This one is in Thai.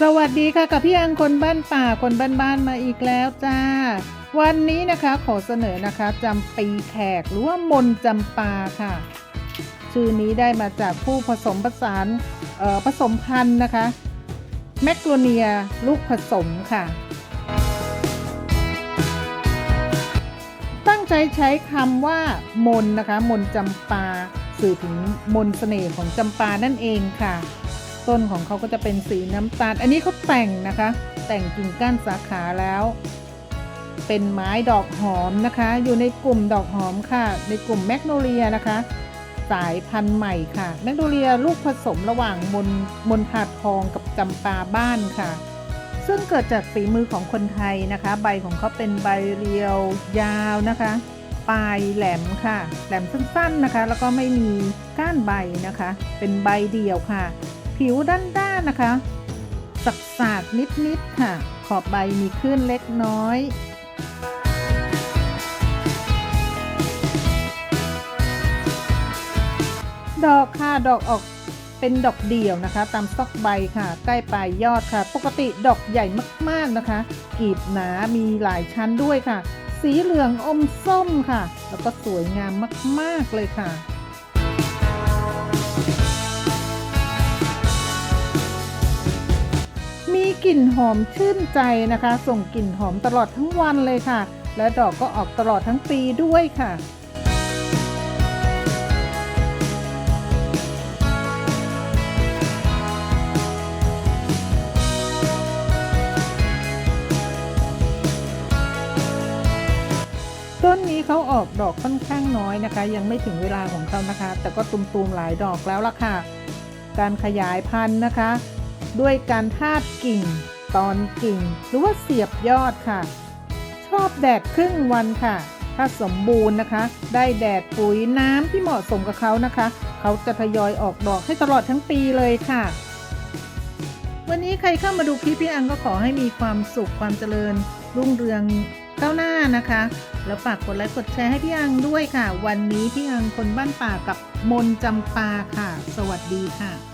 สวัสดีค่ะกับพี่อังคนบ้านป่าคนบ้านๆมาอีกแล้วจ้า วันนี้นะคะขอเสนอนะคะจำปีแขกหรือว่ามนจำปาค่ะ ชื่อนี้ได้มาจากผู้ผสมผสานเอ่อผสมพันธุ์นะคะแมกโลเนียลูกผสมค่ะ ตั้งใจใช้คำว่ามนนะคะ มนจำปาสื่อถึงมนเสน่ห์ของจำปานั่นเองค่ะ ต้นของเขาก็จะเป็นสีน้ำตาล อันนี้เขาแต่งนะคะ แต่งกิ่งก้านสาขาแล้ว เป็นไม้ดอกหอมนะคะ อยู่ในกลุ่มดอกหอมค่ะ ในกลุ่มแมกโนเลียนะคะ สายพันธุ์ใหม่ค่ะ แมกโนเลียลูกผสมระหว่างมนมนทาทองกับจำปาบ้านค่ะ ซึ่งเกิดจากฝีมือของคนไทยนะคะ ใบของเขาเป็นใบเรียวยาวนะคะปลายแหลมค่ะ แหลมสั้นๆนะคะ แล้วก็ไม่มีก้านใบนะคะ เป็นใบเดียวค่ะ ผิวด้านๆนะคะ สักสากนิดๆค่ะ ขอบใบมีขึ้นเล็กน้อย ดอกค่ะ ดอกออกเป็นดอกเดี่ยวนะคะ ตามสต็อกใบค่ะ ใกล้ปลายยอดค่ะ ปกติดอกใหญ่มากๆนะคะ กีบหนา มีหลายชั้นด้วยค่ะ สีเหลืองอมส้มค่ะ แล้วก็สวยงามมากๆเลยค่ะ กลิ่นหอมชื่นใจนะคะ ส่งกลิ่นหอมตลอดทั้งวันเลยค่ะ และดอกก็ออกตลอดทั้งปีด้วยค่ะต้นนี้เขาออกดอกค่อนข้างน้อยนะคะ ยังไม่ถึงเวลาของเขานะคะ แต่ก็ตุมๆหลายดอกแล้วล่ะค่ะ การขยายพันธุ์นะคะ ด้วยการทาบกิ่ง ตอนกิ่ง หรือว่าเสียบยอดค่ะ ชอบแดดครึ่งวันค่ะ ถ้าสมบูรณ์นะคะ ได้แดดปุ๋ยน้ำที่เหมาะสมกับเขานะคะ เขาจะทยอยออกดอกให้ตลอดทั้งปีเลยค่ะ วันนี้ใครเข้ามาดูคลิปพี่อังก็ขอให้มีความสุขความเจริญ รุ่งเรืองก้าวหน้านะคะ แล้วฝากกดไลค์กดแชร์ให้พี่อังด้วยค่ะ วันนี้พี่อังคนบ้านป่ากับมนจำปาค่ะ สวัสดีค่ะ